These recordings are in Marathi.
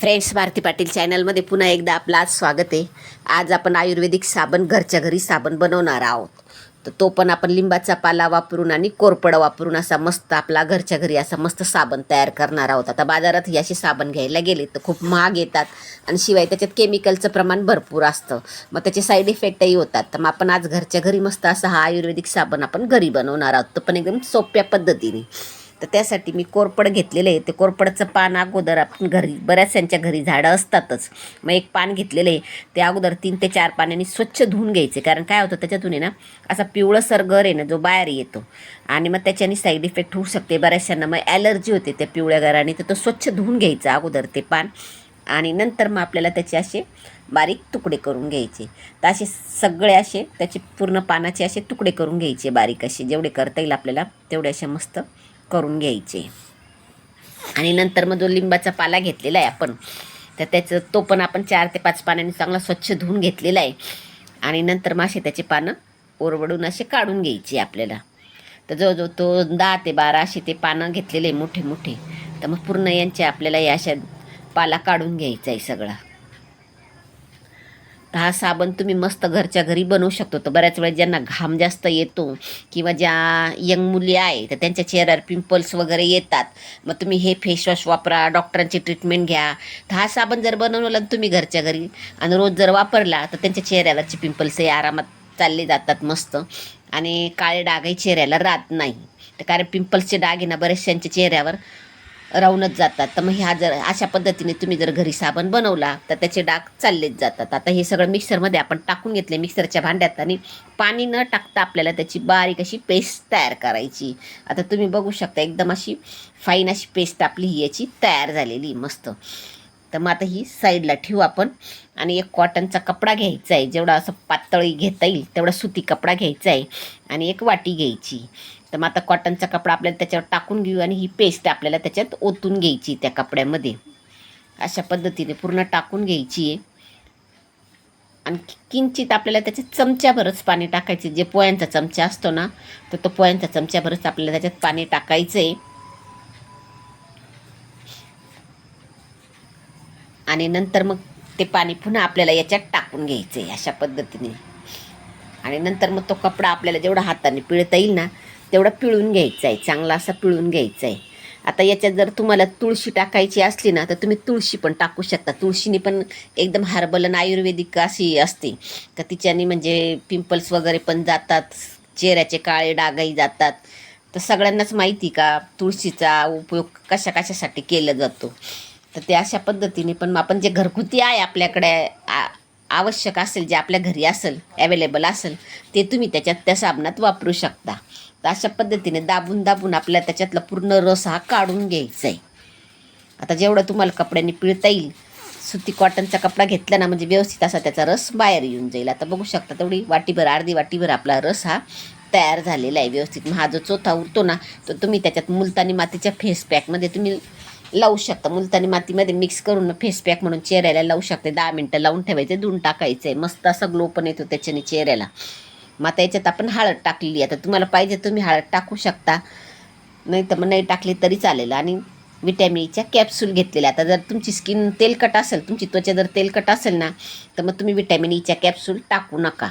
फ्रेंड्स भारती पाटील चॅनलमध्ये पुन्हा एकदा आपलं आज स्वागत आहे. आज आपण आयुर्वेदिक साबण घरच्या घरी साबण बनवणार आहोत. तर तो पण आपण लिंबाचा पाला वापरून आणि कोरपडं वापरून असा मस्त आपला घरच्या घरी असा मस्त साबण तयार करणार आहोत. आता बाजारात हे असे साबण घ्यायला गेले तर खूप महाग येतात आणि शिवाय त्याच्यात केमिकलचं प्रमाण भरपूर असतं. मग त्याचे साईड इफेक्टही होतात. तर मग आपण आज घरच्या घरी मस्त असा हा आयुर्वेदिक साबण आपण घरी बनवणार आहोत. तो पण एकदम सोप्या पद्धतीने. तर त्यासाठी मी कोरपड घेतलेलं आहे. ते कोरपडचं पान अगोदर आपण घरी बऱ्याचशांच्या घरी झाडं असतातच. मग एक पान घेतलेलं आहे. ते अगोदर तीन ते चार पाण्याने स्वच्छ धुवून घ्यायचे. कारण काय होतं त्याच्यातून आहे ना असा पिवळसर गर आहे ना जो बाहेर येतो. आणि मग त्याच्याने साईड इफेक्ट होऊ शकते. बऱ्याचशांना मग ॲलर्जी होते त्या पिवळ्या गराने तर तो स्वच्छ धुवून घ्यायचा अगोदर ते पान. आणि नंतर मग आपल्याला त्याचे असे बारीक तुकडे करून घ्यायचे. तर असे सगळे असे त्याचे पूर्ण पानाचे असे तुकडे करून घ्यायचे बारीक असे. जेवढे करता येईल आपल्याला तेवढे असे मस्त करून घ्यायचे. आणि नंतर मग जो लिंबाचा पाला घेतलेला आहे आपण तर त्याचं तो पण आपण चार ते पाच पाण्याने चांगला स्वच्छ धुवून घेतलेला आहे. आणि नंतर मग असे त्याचे पानं ओरवडून असे काढून घ्यायचे आपल्याला. तर जवळजवळ तो दहा ते बारा असे ते पानं घेतलेले आहे मोठे मोठे. तर मग पूर्ण यांचे आपल्याला या अशा पाला काढून घ्यायचा आहे सगळा. हा साबण तुम्ही मस्त घरच्या घरी बनवू शकतो. तर बऱ्याच वेळेस ज्यांना घाम जास्त येतो किंवा ज्या यंग मुली आहे तर त्यांच्या चेहऱ्यावर पिंपल्स वगैरे येतात. मग तुम्ही हे फेसवॉश वापरा डॉक्टरांची ट्रीटमेंट घ्या. तर हा साबण जर बनवला तुम्ही घरच्या घरी आणि रोज जर वापरला तर त्यांच्या चेहऱ्यावरचे पिंपल्स हे आरामात चालले जातात मस्त. आणि काळे डागही चेहऱ्याला राहत नाही. तर कारण पिंपल्सचे डाग आहे ना बऱ्याचशांच्या चेहऱ्यावर राहूनच जातात. तर मग ह्या जर अशा पद्धतीने तुम्ही जर घरी साबण बनवला तर त्याचे डाग चाललेच जातात. आता हे सगळं मिक्सरमध्ये आपण टाकून घेतले मिक्सरच्या भांड्यात आणि पाणी न टाकता आपल्याला त्याची बारीक अशी पेस्ट तयार करायची. आता तुम्ही बघू शकता एकदम अशी फाईन अशी पेस्ट आपली ही याची तयार झालेली मस्त. तर मग आता ही साईडला ठेवू आपण आणि एक कॉटनचा कपडा घ्यायचा आहे. जेवढा असं पातळी घेता येईल तेवढा सुती कपडा घ्यायचा आहे आणि एक वाटी घ्यायची. तर मग आता कॉटनचा कपडा आपल्याला त्याच्यावर टाकून घेऊ आणि ही पेस्ट आपल्याला त्याच्यात ओतून घ्यायची त्या कपड्यामध्ये. अशा पद्धतीने पूर्ण टाकून घ्यायची आहे. आणि किंचित आपल्याला त्याच्यात चमच्याभरच पाणी टाकायचे जे पोह्यांचा चमचा असतो ना तर तो पोह्यांचा चमच्याभरच आपल्याला त्याच्यात पाणी टाकायचं आहे. आणि नंतर मग ते पाणी पुन्हा आपल्याला याच्यात टाकून घ्यायचं आहे अशा पद्धतीने. आणि नंतर मग तो कपडा आपल्याला जेवढा हाताने पिळता येईल ना तेवढा पिळून घ्यायचा आहे चांगला असा पिळून घ्यायचा आहे आता याच्यात जर तुम्हाला तुळशी टाकायची असली ना तर तुम्ही तुळशी पण टाकू शकता. तुळशीने पण एकदम हर्बल आणि आयुर्वेदिक अशी असते. का तिच्याने म्हणजे पिंपल्स वगैरे पण जातात चेहऱ्याचे काळे डागही जातात. तर सगळ्यांनाच माहिती का तुळशीचा उपयोग कशा कशासाठी केला जातो? तर ते अशा पद्धतीने पण मग आपण जे घरगुती आहे आपल्याकडे आ आवश्यक असेल जे आपल्या घरी असेल ॲवेलेबल असेल ते तुम्ही त्याच्यात त्या साबणात वापरू शकता. तर अशा पद्धतीने दाबून दाबून आपल्या त्याच्यातला पूर्ण रस हा काढून घ्यायचा आहे आता जेवढं तुम्हाला कपड्यांनी पिळता येईल सुती कॉटनचा कपडा घेतला ना म्हणजे व्यवस्थित असा त्याचा रस बाहेर येऊन जाईल. आता बघू शकता तेवढी वाटीभर अर्धी वाटीभर आपला रस हा तयार झालेला आहे व्यवस्थित. मग हा जो चोथा उरतो ना तो तुम्ही त्याच्यात मुलतानी मातीच्या फेस पॅकमध्ये तुम्ही लावू शकता. मुलतानी मातीमध्ये मिक्स करून फेस पॅक म्हणून चेहऱ्याला लावू शकते. दहा मिनटं लावून ठेवायचे धुवून टाकायचं. आहे मस्त असा ग्लो पण येतो त्याच्याने चेहऱ्याला. मग आता याच्यात आपण हळद टाकलेली आता तुम्हाला पाहिजे तुम्ही हळद टाकू शकता. नाही तर मग नाही टाकली तरी चालेल. आणि विटॅमिनच्या e कॅप्सूल घेतलेल्या. आता जर तुमची स्किन तेलकट असेल तुमची त्वचा जर तेलकट असेल ना तर मग तुम्ही विटॅमिन ईच्या कॅप्सूल टाकू नका.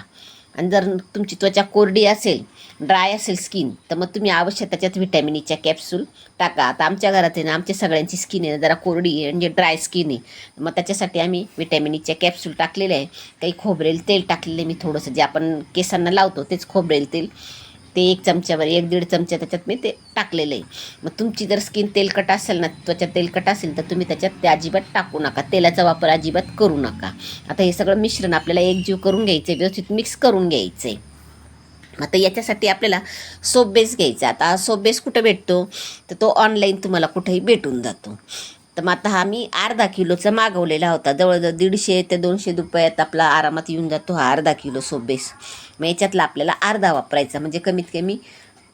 आणि जर तुमची त्वचा कोरडी असेल ड्राय असेल स्किन तर मग तुम्ही अवश्य त्याच्यात व्हिटॅमिन ईच्या कॅप्सूल टाका. आता आमच्या घरात आहे ना आमच्या सगळ्यांची स्किन आहे ना जरा कोरडी आहे म्हणजे ड्राय स्किन आहे. मग त्याच्यासाठी आम्ही व्हिटॅमिन ईच्या कॅप्सूल टाकलेले आहे. काही खोबरेल तेल टाकलेले मी थोडंसं. जे आपण केसांना लावतो तेच खोबरेल तेल. ते एक चमच्यावर एक दीड चमचा त्याच्यात मी ते टाकलेलं आहे. मग तुमची जर स्किन तेलकट असेल ना त्वचा तेलकट असेल तर तुम्ही त्याच्यात ते अजिबात टाकू नका. तेलाचा वापर अजिबात करू नका. आता हे सगळं मिश्रण आपल्याला एकजीव करून घ्यायचं आहे व्यवस्थित मिक्स करून घ्यायचं आहे आता याच्यासाठी आपल्याला सोप बेस घ्यायचा. आता सोप बेस कुठं भेटतो? तर तो ऑनलाईन तुम्हाला कुठेही भेटून जातो. तर मग आता हा मी अर्धा किलोचा मागवलेला होता. जवळजवळ दीडशे ते दोनशे रुपयात आपला आरामात येऊन जातो हा अर्धा किलो सोप बेस मग याच्यातला आपल्याला अर्धा वापरायचा. म्हणजे कमीत कमी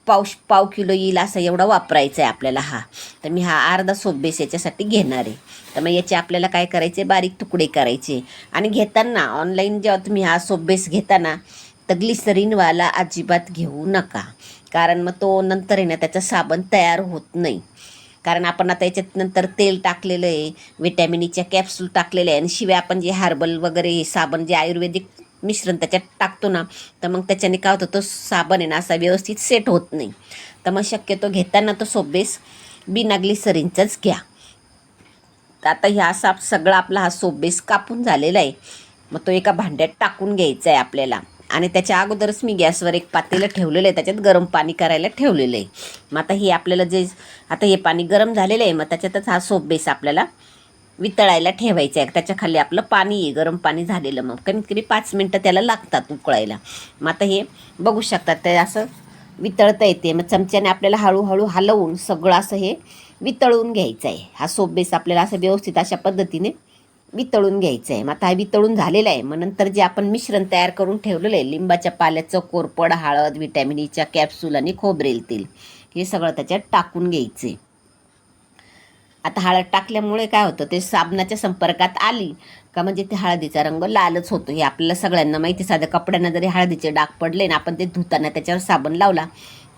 पाव पाव किलो येईल असा एवढा वापरायचा आहे आपल्याला हा. तर मी हा अर्धा सोप बेस याच्यासाठी घेणार आहे. तर मग याचे आपल्याला काय करायचे? बारीक तुकडे करायचे. आणि घेताना ऑनलाईन जेव्हा तुम्ही हा सोप बेस घेताना तर ग्लिसरीनवाला अजिबात घेऊ नका. कारण मग तो नंतर आहे ना त्याचा साबण तयार होत नाही. कारण आपण आता याच्यात नंतर तेल टाकलेलं आहे विटॅमिनीच्या e कॅप्सूल टाकलेले आहे. आणि शिवाय आपण जे हार्बल वगैरे हे साबण जे आयुर्वेदिक मिश्रण त्याच्यात टाकतो ना तर मग त्याच्याने काय होतं तो साबण आहे ना असा व्यवस्थित सेट होत नाही. तर मग शक्यतो घेताना तो सोबेस बिनागली बिना ग्लिसरीनचाच घ्या. तर आता ह्या असा सगळा आपला हा सोबेस कापून झालेला आहे. मग तो एका भांड्यात टाकून घ्यायचा आहे आपल्याला. आणि त्याच्या अगोदरच मी गॅसवर एक पातेलं ठेवलेलं आहे त्याच्यात गरम पाणी करायला ठेवलेलं आहे. मग आता हे आपल्याला जे आता हे पाणी गरम झालेलं आहे मग त्याच्यातच हा सोप बेस आपल्याला वितळायला ठेवायचं आहे. त्याच्याखाली आपलं पाणी आहे गरम पाणी झालेलं. मग कमीत कमी पाच मिनटं त्याला लागतात उकळायला. मग आता हे बघू शकतात ते असं वितळता येते. मग चमच्याने आपल्याला हळूहळू हलवून सगळं असं हे वितळून घ्यायचं आहे. हा सोप बेस आपल्याला असं व्यवस्थित अशा पद्धतीने वितळून घ्यायचं आहे मग आता हे वितळून झालेलं आहे. मग नंतर जे आपण मिश्रण तयार करून ठेवलेलं आहे लिंबाच्या पाल्याचं कोरपड हळद व्हिटॅमिन ईच्या कॅप्सूल आणि खोबरेल तेल हे सगळं त्याच्यात टाकून घ्यायचं. आहे आता हळद टाकल्यामुळे काय होतं ते साबणाच्या संपर्कात आली का म्हणजे ते हळदीचा रंग लालच होतो. हे आपल्याला सगळ्यांना माहिती साध्या कपड्यांना जरी हळदीचे डाग पडले ना आपण ते धुताना त्याच्यावर साबण लावला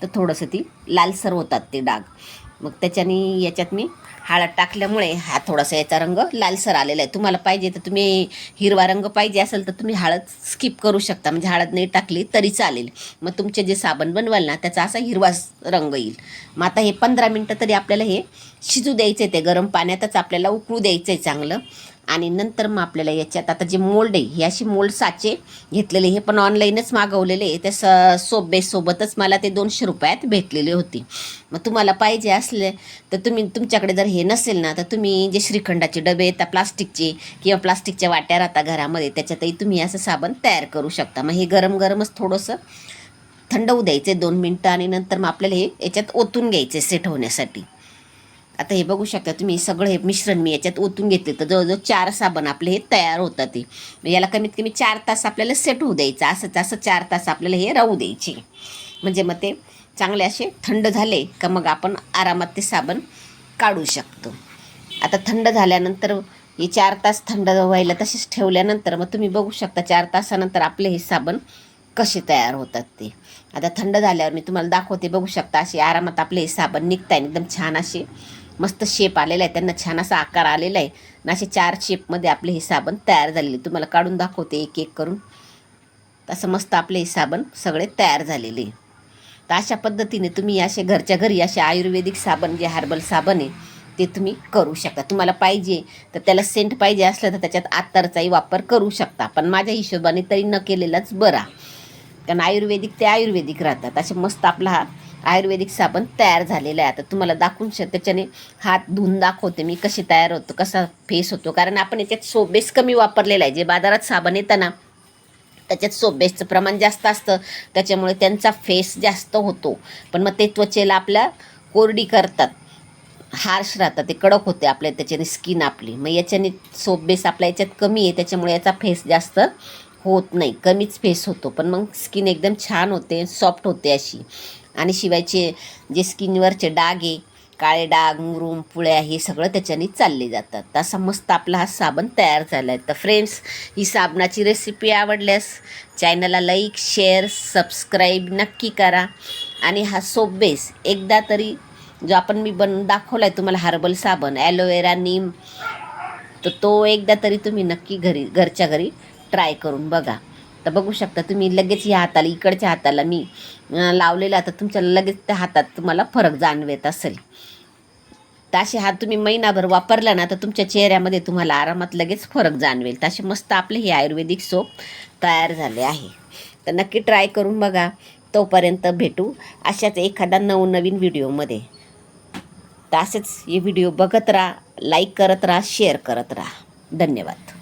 तर थोडंसं ती लालसर होतात ते डाग. मग त्याच्याने याच्यात मी हळद टाकल्यामुळे हा थोडासा याचा रंग लालसर आलेला आहे. तुम्हाला पाहिजे तर तुम्ही हिरवा रंग पाहिजे असेल तर तुम्ही हळद स्किप करू शकता. म्हणजे हळद नाही टाकली तरी चालेल. मग तुमचे जे साबण बनवाल ना त्याचा असा हिरवा रंग येईल. मग आता हे पंधरा मिनटं तरी आपल्याला हे शिजू द्यायचं आहे ते गरम पाण्यातच आपल्याला उकळू द्यायचं आहे चांगलं. आणि नंतर मग आपल्याला याच्यात आता जे मोल्ड आहे हे अशी मोल्ड साचे घेतलेले हे पण ऑनलाईनच मागवलेले आहे. त्या स सोबेसोबतच मला ते दोनशे रुपयात भेटलेले होते. मग तुम्हाला पाहिजे असले तर तुम्ही तुमच्याकडे जर हे नसेल ना तर तुम्ही जे श्रीखंडाचे डबे येतात प्लास्टिकचे किंवा प्लास्टिकच्या वाट्या राहता घरामध्ये त्याच्यातही तुम्ही असं साबण तयार करू शकता. मग हे गरम गरमच थोडंसं थंड होऊ द्यायचे दोन मिनटं आणि नंतर मग आपल्याला हे याच्यात ओतून घ्यायचे सेट होण्यासाठी. आता हे बघू शकता तुम्ही सगळं हे मिश्रण मी याच्यात ओतून घेतले. तर जवळजवळ चार साबण आपले हे तयार होतात ते. याला कमीत कमी चार तास आपल्याला सेट होऊ द्यायचं. असं असं चार तास आपल्याला हे राहू द्यायचे. म्हणजे मग ते चांगले असे थंड झाले का मग आपण आरामात ते साबण काढू शकतो. आता थंड झाल्यानंतर हे चार तास थंड व्हायला तसेच ठेवल्यानंतर मग तुम्ही बघू शकता चार तासानंतर आपले हे साबण कसे तयार होतात ते. आता थंड झाल्यावर मी तुम्हाला दाखवते बघू शकता असे आरामात आपले हे साबण निघताय एकदम छान असे मस्त शेप आलेला आहे. त्यांना छान असा आकार आलेला आहे. आणि असे चार शेपमध्ये आपले हे साबण तयार झालेले. तुम्हाला काढून दाखवते एक एक करून. तसं मस्त आपले हे साबण सगळे तयार झालेले तर अशा पद्धतीने तुम्ही असे घरच्या घरी असे आयुर्वेदिक साबण जे हार्बल साबण आहे ते तुम्ही करू शकता. तुम्हाला पाहिजे तर त्याला सेंट पाहिजे असलं तर त्याच्यात आत्तरचाही वापर करू शकता. पण माझ्या हिशोबाने तरी न केलेलाच बरा. कारण आयुर्वेदिक ते आयुर्वेदिक राहतात. असे मस्त आपला हा आयुर्वेदिक साबण तयार झालेला आहे. आता तुम्हाला दाखवून श त्याच्याने हात धुवून दाखवते मी कशी तयार होतो कसा फेस होतो. कारण आपण याच्यात सोबेस कमी वापरलेला आहे. जे बाजारात साबण येतं ना त्याच्यात सोबेसचं प्रमाण जास्त असतं. त्याच्यामुळे त्यांचा फेस जास्त होतो. पण मग ते त्वचेला आपल्या कोरडी करतात. हार्श राहतात. ते कडक होते आपल्या त्याच्याने स्किन आपली. मग याच्याने सोपबेस आपल्या याच्यात कमी आहे. त्याच्यामुळे याचा फेस जास्त होत नाही. कमीच फेस होतो. पण मग स्किन एकदम छान होते सॉफ्ट होते अशी. आणि शिवायचे जे स्किनवरचे डाग आहे काळे डाग मुरूम पुळ्या हे सगळं त्याच्याने चालले जातात. तसा मस्त आपला हा साबण तयार झाला आहे तर फ्रेंड्स ही साबणाची रेसिपी आवडल्यास चॅनलला लाईक शेअर सबस्क्राईब नक्की करा. आणि हा सोप बेस एकदा तरी जो आपण मी बन दाखवला आहे तुम्हाला हर्बल साबण ॲलोवेरा नीम तर तो एकदा तरी तुम्ही नक्की घरी घरच्या घरी ट्राय करून बघा. तर बघू शकता तुम्ही लगेच या हाताला इकडच्या हाताला मी लावलेला तर तुमच्या लगेच त्या हातात तुम्हाला फरक जाणवत असेल. तर असे हात तुम्ही महिनाभर वापरला ना तर तुमच्या चेहऱ्यामध्ये तुम्हाला आरामात लगेच फरक जाणवेल. तर असे मस्त आपले हे आयुर्वेदिक सोप तयार झाले आहे. तर नक्की ट्राय करून बघा. तोपर्यंत भेटू अशाच एखादा नवनवीन व्हिडिओमध्ये. तर असेच हे व्हिडिओ बघत राहा लाईक करत राहा शेअर करत राहा. धन्यवाद.